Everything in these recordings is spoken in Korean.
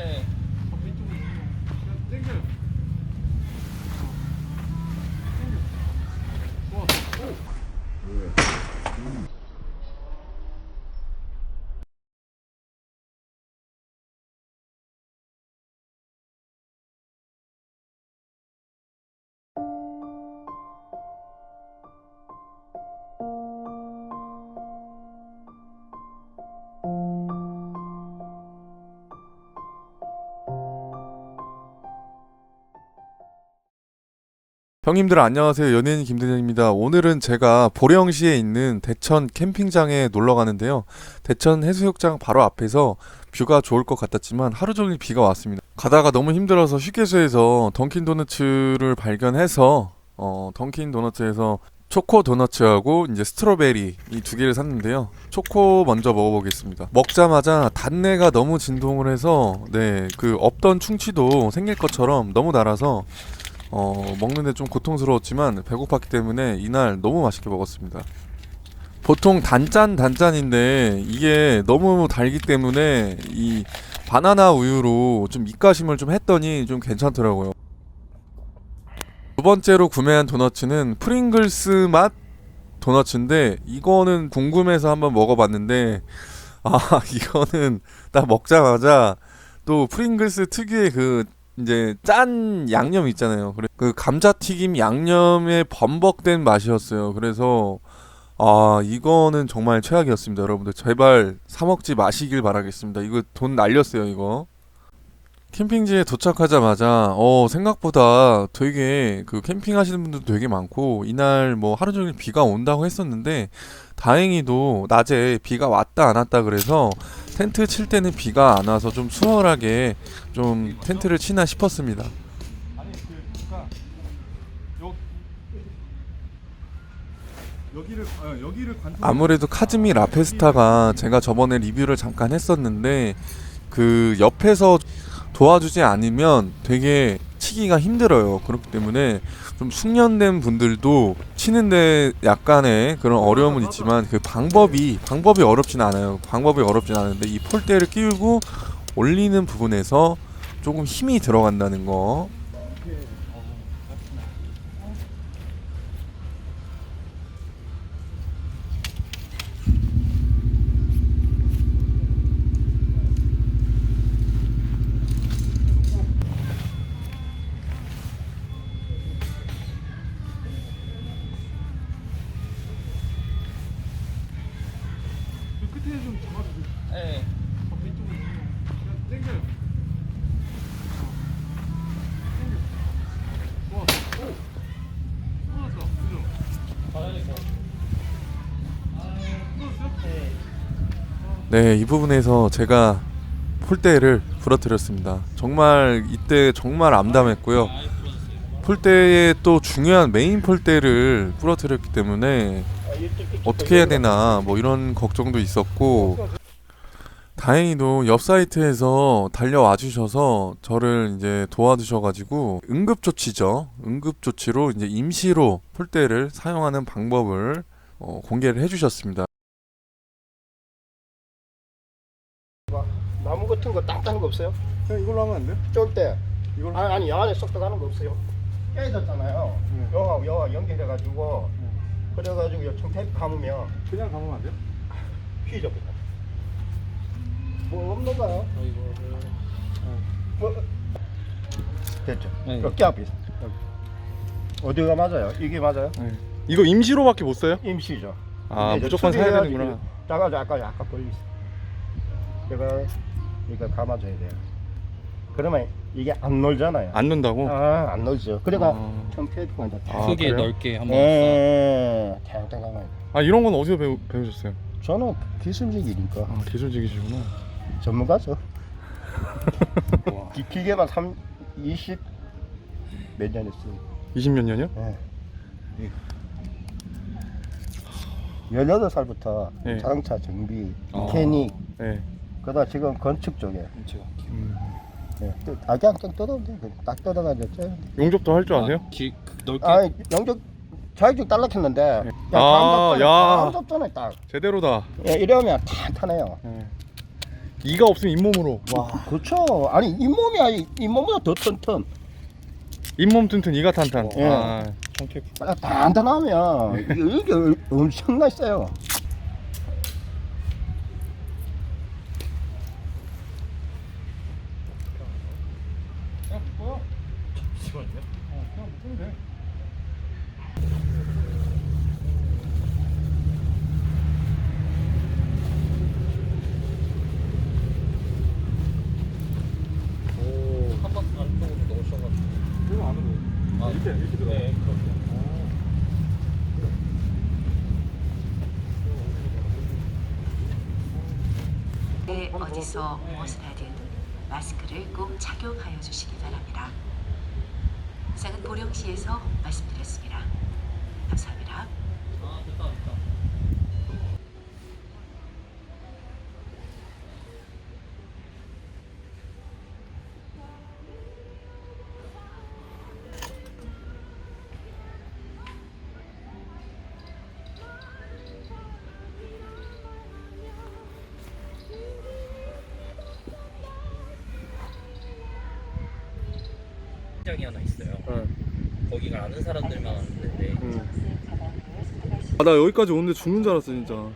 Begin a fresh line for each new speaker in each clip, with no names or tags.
Hey.
형님들 안녕하세요. 연예인 김대현입니다. 오늘은 제가 보령시에 있는 대천 캠핑장에 놀러 가는데요. 대천 해수욕장 바로 앞에서 뷰가 좋을 것 같았지만 하루 종일 비가 왔습니다. 가다가 너무 힘들어서 휴게소에서 던킨 도너츠를 발견해서 어, 던킨 도너츠에서 초코 도너츠하고 이제 스트로베리 이 두 개를 샀는데요. 초코 먼저 먹어보겠습니다. 먹자마자 단내가 너무 진동을 해서 네 그 없던 충치도 생길 것처럼 너무 날아서 어, 먹는데 좀 고통스러웠지만 배고팠기 때문에 이날 너무 맛있게 먹었습니다. 보통 단짠 단짠인데 이게 너무 달기 때문에 이 바나나 우유로 좀 입가심을 좀 했더니 좀 괜찮더라고요. 두 번째로 구매한 도너츠는 프링글스 맛 도너츠인데 이거는 궁금해서 한번 먹어봤는데 아 이거는 딱 먹자마자 또 프링글스 특유의 그 이제 짠 양념 있잖아요. 그 감자튀김 양념에 범벅된 맛이었어요. 그래서 아 이거는 정말 최악이었습니다, 여러분들. 제발 사 먹지 마시길 바라겠습니다. 이거 돈 날렸어요, 이거. 캠핑지에 도착하자마자 어 생각보다 되게 그 캠핑하시는 분들도 되게 많고 이날 뭐 하루 종일 비가 온다고 했었는데 다행히도 낮에 비가 왔다 안 왔다 그래서 텐트 칠 때는 비가 안 와서 좀 수월하게 좀 텐트를 치나 싶었습니다.
아니 그 관통
아무래도 카즈미 라페스타가 제가 저번에 리뷰를 잠깐 했었는데 그 옆에서 도와주지 않으면 되게 치기가 힘들어요. 그렇기 때문에 좀 숙련된 분들도 치는데 약간의 그런 어려움은 있지만 그 방법이 방법이 어렵진 않아요. 방법이 어렵진 않은데 이 폴대를 끼우고 올리는 부분에서 조금 힘이 들어간다는 거.
그 끝에 좀 잡아주세요.
네.
어, 이쪽으로 그냥 땡겨요.
네.
네, 이 부분에서 제가 폴대를 부러뜨렸습니다. 정말 이때 정말 암담했고요. 폴대의 또 중요한 메인 폴대를 부러뜨렸기 때문에 어떻게 해야 되나 뭐 이런 걱정도 있었고 다행히도 옆 사이트에서 달려와 주셔서 저를 이제 도와주셔가지고 응급 조치죠. 응급 조치로 이제 임시로 폴대를 사용하는 방법을 어, 공개를 해주셨습니다.
나무 같은 거 단단한 거 없어요?
그냥 이걸로 하면 안 돼요?
쫄 때.
이걸로?
아니, 아니, 여 안에 쏙 들어가는 거 없어요? 깨졌잖아요.
네.
여하고 여하 연결해가지고,
네.
그래가지고 요청 테이프 감으면
그냥 감으면 안 돼요?
휘져, 그냥. 뭐 없는 거요?
어, 이거를.
뭐, 됐죠?
네.
어깨 앞에 있어. 어디가 맞아요? 이게 맞아요?
이거 임시로밖에 못 써요?
임시죠.
아
이제
무조건 사야. 되는구나.
나가서 아까 약간 걸렸어. 제가 이거 감아줘야 돼요. 그러면 이게 안 놀잖아요.
안 넣는다고?
아, 안 놀죠. 그래가
아.
청 테이프가 이제
아,
크게
그래요?
넓게 한번.
예, 탱탱 감아요.
아 이런 건 어디서 배우, 배우셨어요?
저는 기술직이니까
아 기술직이시구나.
전문가죠.
와.
기, 기계만 3, 20 몇 년 했어요.
20몇 년이요?
예. 18살부터
네.
자동차 정비,
아.
메케닉,
네.
그러다 지금 건축 쪽에.
음.
예. 또 아, 그냥 좀. 그냥 딱 뜯어가지고.
용접도 할 줄 아세요?
아, 길 넓게.
아, 영적 자격증 딸락했는데. 야,
아, 야.
다음 접전에 딱.
제대로다.
예, 이러면 탄탄해요.
네.
이가 없으면 잇몸으로. 와.
그렇죠. 아니 잇몸이 아니 잇몸보다 더 튼튼.
잇몸 튼튼 이가 탄탄.
예.
아.
아, 단단하면 이게, 이게 엄청나 세요.
한번 안쪽으로 넣으셔가지고.
그럼 안으로.
아,
이렇게 이렇게 들어.
네, 그렇게.
네, 어디서 무엇을 하든 마스크를 꼭 착용하여 주시기 바랍니다. 이상은 보령시에서 말씀드렸습니다.
장이 하나 있어요. 거기가 아는 사람들만 아는 데인데
아, 나 여기까지 오는데 죽는 줄 알았어 진짜. 아,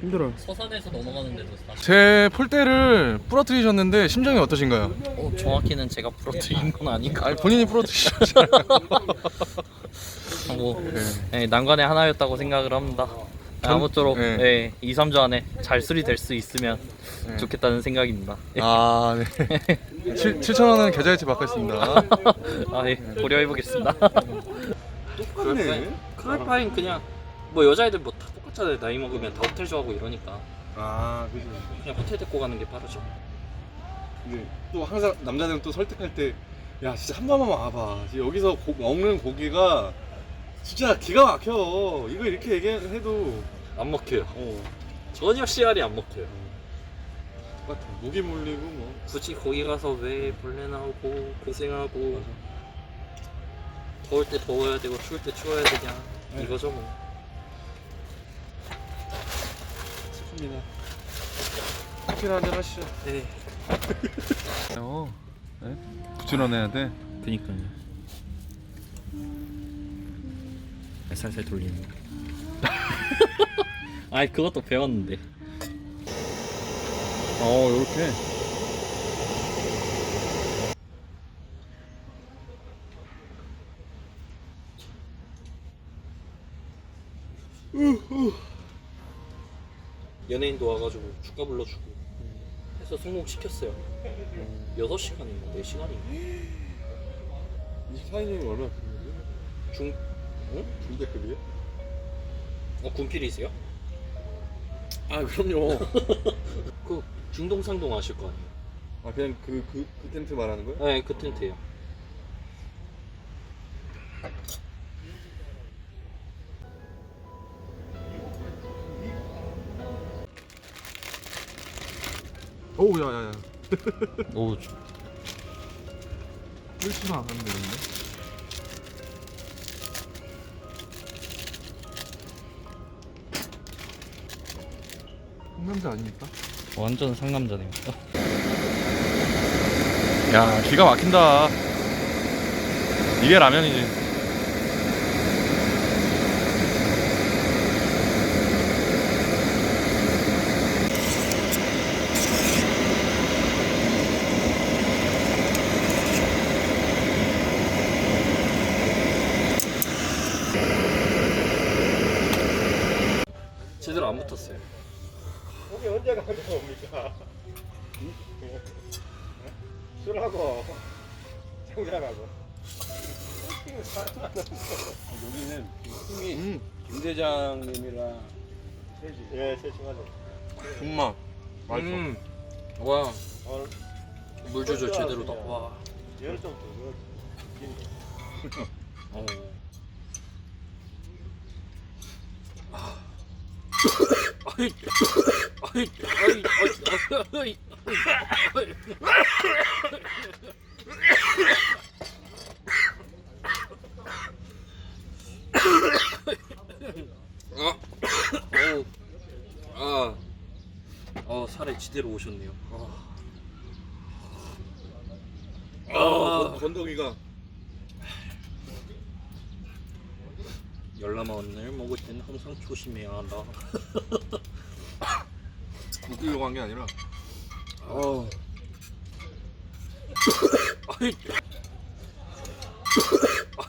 힘들어요.
서산에서 넘어가는데도 사실
제 폴대를 부러뜨리셨는데 심정이 어떠신가요?
어, 정확히는 제가 부러뜨린 건 아닌가
아니 본인이 부러뜨리셨잖아요.
뭐 네, 난관의 하나였다고 생각을 합니다
전-
아무쪼록
네.
네. 2, 3주 안에 잘 수리될 수 있으면
네.
좋겠다는 생각입니다
아 네. 7 7천 원은 계좌이체 받겠습니다.
아, 예, 고려해 보겠습니다 크롤파인, 크롤파인 그냥 뭐 여자애들 뭐 다 똑같잖아요 나이 먹으면 다 호텔 좋아하고 이러니까
아 그지.
그냥 호텔 데리고 가는 게 빠르죠
근데 또 항상 남자들은 또 설득할 때 야 진짜 한 번만 와봐 여기서 고- 먹는 고기가 진짜 기가 막혀. 이거 이렇게 얘기해도
안 먹혀요.
어.
전혀 씨알이 안 먹혀요.
똑같아 목이 물리고 뭐.
굳이 거기 가서 왜 벌레 나오고 고생하고 더울 때 더워야 되고 추울 때 추워야 되냐.
네.
이거죠 뭐.
슬픕니다. 커피나 한잔 하시죠.
네.
어. 네? 부지런해야 돼?
그니까요 살살 돌리는 거. 아이 그것도 배웠는데.
어 요렇게.
연예인도 와가지고 축가 불러주고 해서 성공시켰어요. 6시간인가 4시간인가?
24인이면 얼마나 큰
중... 응?
군대급이에요?
어 군필이세요?
아 그럼요
그 중동 상동 아실 거 아니에요
아 그냥 그, 그, 그 텐트 말하는 거야?
네, 그 텐트예요.
오우 야야야
오,
꿀치만 안 하면 되는데 상남자 아닙니까?
완전 상남자입니다.
야 기가 막힌다 이게 라면이지
제대로 안 붙었어요.
거기 언제 가고 옵니까? 술하고 장사하고.
여기는 팀이
음
김 대장님이랑
예, 세심하죠.
정말 맛있어
음, 와,
오늘
물 조절 제대로다. 와,
열좀 더.
어. 아이, 아이, 아이, 아이. 아, 오, 아, 지대로 오셨네요. 아,
아, 건더기가
열라만을 먹을 때는 항상 조심해야 한다.
웃기려고 한 게 아니라
아, 아이,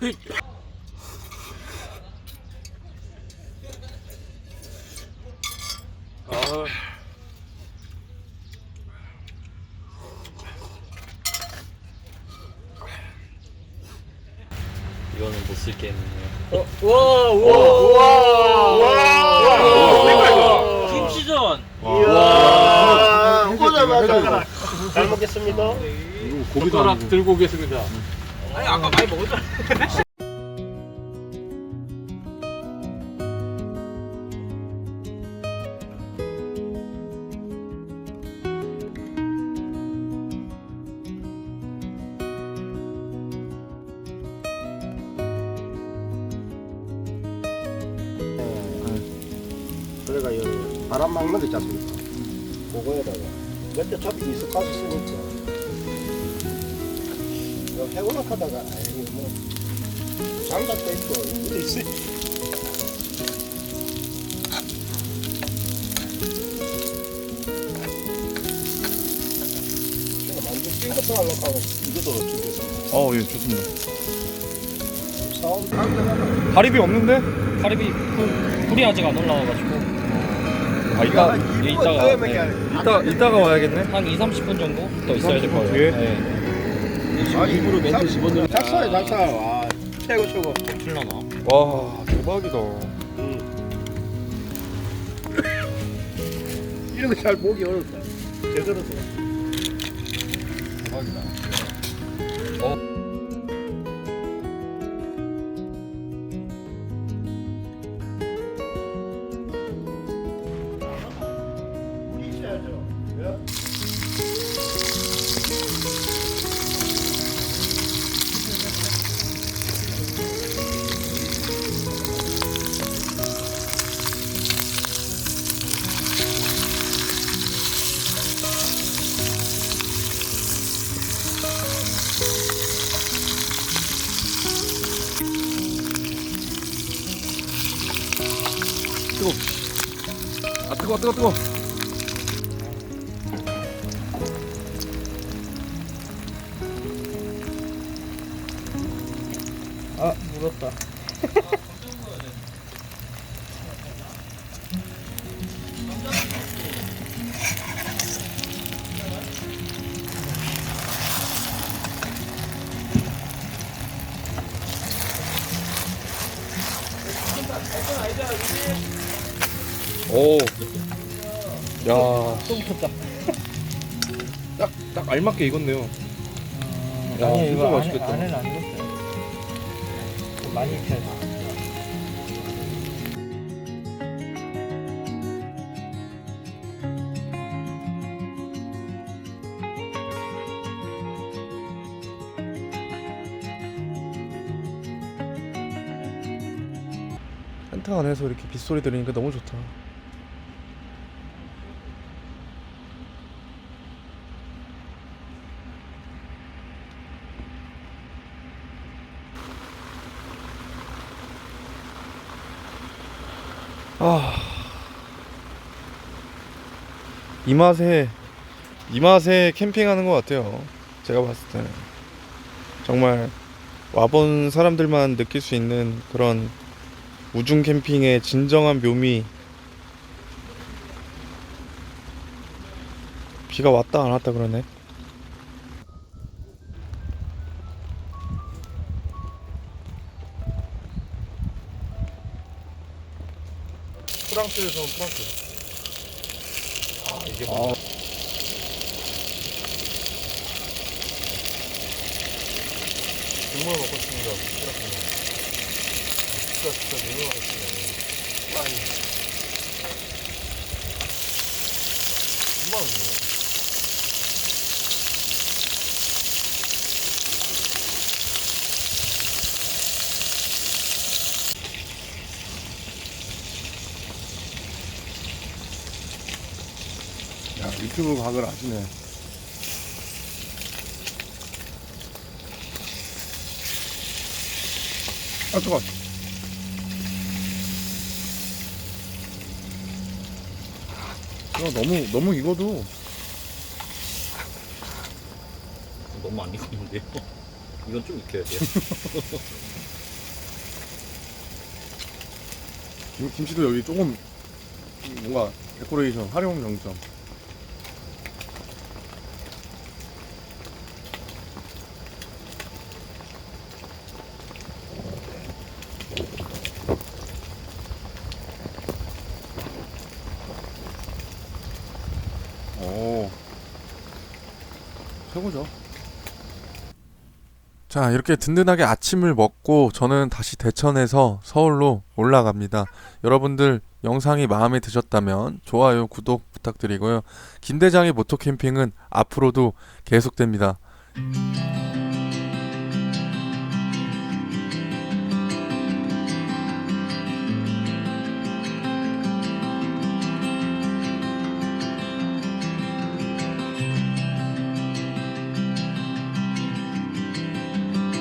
아이. 아. 이거는 못 쓸겠네요.
와, 우와, 우와, 김치전.
이야, 오자마자 잘 먹겠습니다.
고기도
젓가락 들고 오겠습니다. 아니 아까 많이 먹었잖아.
그래가 여기 바람 막는 거 있지 않습니까? 그거에다가 몇대 익숙하서 쓰니까 이거 해고나 하다가 아이 뭐 장갑도 있고 이거 있어 제가 만두 찐 것도 하고 이것도 준비했습니다.
어, 예, 좋습니다.
사온
가리비 없는데?
가리비 그 불이 아직 안 올라와가지고
아, 이따
예, 이따가 네.
이따 이따가 와야겠네.
한 2, 30분 정도 더 있어야 될 거예요.
뒤에?
네.
아 일부러 멘트 집어넣는 작사야 작사 와 최고 최고
틀려나?
와, 대박이다.
이런 거 잘 보기 어렵다 제대로 써
대박이다. 뜨거, 뜨거.
아 물었다.
딱, 딱 알맞게 익었네요. 야,
아니
진짜
이거 안에,
맛있겠다.
안에는 안 익었어요. 많이 익혀야 돼.
텐트 안에서 이렇게 빗소리 들으니까 너무 좋다. 아, 이 맛에 이 맛에 캠핑하는 것 같아요. 제가 봤을 때는 정말 와본 사람들만 느낄 수 있는 그런 우중 캠핑의 진정한 묘미. 비가 왔다 안 왔다 그러네. 프랑스에서 온 프랑스. 아 이게 뭐? 국물 먹고 싶습니다. 진짜 진짜 유명하겠네. 아니. 정말 유튜브 각을 아시네. 아 뜨거. 야 너무 너무 익어도
너무 안 익었는데요. 이건 좀 익혀야 돼요.
김, 김치도 여기 조금 뭔가 데코레이션 활용 정점. 오 최고죠. 자, 이렇게 든든하게 아침을 먹고 저는 다시 대천에서 서울로 올라갑니다. 여러분들 영상이 마음에 드셨다면 좋아요, 구독 부탁드리고요. 김대장의 모토 캠핑은 앞으로도 계속됩니다.